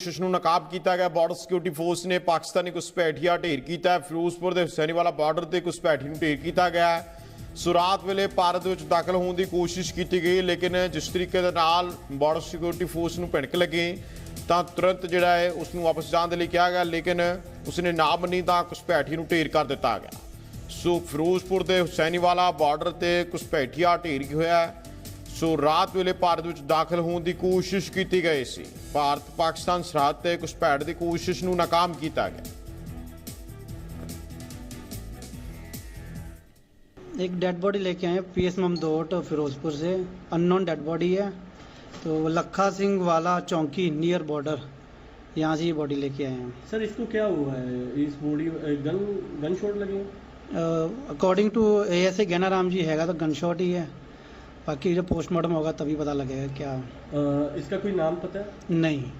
ਕੋਸ਼ਿਸ਼ ਨੂੰ ਨਕਾਬ ਕੀਤਾ ਗਿਆ। ਬਾਰਡਰ ਸਿਕਿਉਰਿਟੀ ਫੋਰਸ ਨੇ ਪਾਕਿਸਤਾਨੀ ਘੁਸਪੈਠੀਆ ਢੇਰ ਕੀਤਾ ਹੈ। ਫਿਰੋਜ਼ਪੁਰ ਦੇ ਹੁਸੈਨੀਵਾਲਾ ਬਾਰਡਰ ਤੇ ਘੁਸਪੈਠੀ ਨੂੰ ਢੇਰ ਕੀਤਾ ਗਿਆ ਹੈ। ਸੋ ਰਾਤ ਵੇਲੇ ਭਾਰਤ ਵਿੱਚ ਦਾਖਲ ਹੋਣ ਦੀ ਕੋਸ਼ਿਸ਼ ਕੀਤੀ ਗਈ, ਲੇਕਿਨ ਜਿਸ ਤਰੀਕੇ ਦੇ ਨਾਲ ਬਾਰਡਰ ਸਿਕਿਉਰਿਟੀ ਫੋਰਸ ਨੂੰ ਭਿਣਕ ਲੱਗੀ, ਤਾਂ ਤੁਰੰਤ ਜਿਹੜਾ ਹੈ ਉਸ ਨੂੰ ਵਾਪਸ ਜਾਣ ਦੇ ਲਈ ਕਿਹਾ ਗਿਆ, ਲੇਕਿਨ ਉਸ ਨੇ ਨਾ ਮੰਨੀ ਤਾਂ ਘੁਸਪੈਠੀ ਨੂੰ ਢੇਰ ਕਰ ਦਿੱਤਾ ਗਿਆ। ਸੋ ਫਿਰੋਜ਼ਪੁਰ ਦੇ ਹੁਸੈਨੀਵਾਲਾ ਬਾਰਡਰ ਤੇ ਘੁਸਪੈਠੀਆ ਢੇਰ ਹੋਇਆ ਹੈ। ਸੋ ਰਾਤ ਵੇਲੇ ਭਾਰਤ ਵਿੱਚ ਦਾਖਲ ਹੋਣ ਦੀ ਕੋਸ਼ਿਸ਼ ਕੀਤੀ ਗਈ ਸੀ ਭਾਰਤ ਪਾਕਿਸਤਾਨ ਸਰਹੱਦ ਤੇ ਘੁਸਪੈਠ ਦੀ ਕੋਸ਼ਿਸ਼ ਨੂੰ ਨਾਕਾਮ ਕੀਤਾ ਗਿਆ एक डेड बॉडी लेके आए पी एस ममदोट फिरोजपुर से अननोन डेड बॉडी है तो लखा सिंह वाला चौकी नियर बॉर्डर यहाँ से ये बॉडी लेके आए हैं सर इसको क्या हुआ है इस बॉडी गन गन शॉट लगे हैं? According to A S A Gainaram ji हैगा तो गन शॉट ही है बाकी जो पोस्टमार्टम होगा तभी पता लगेगा क्या अ, इसका कोई नाम पता है नहीं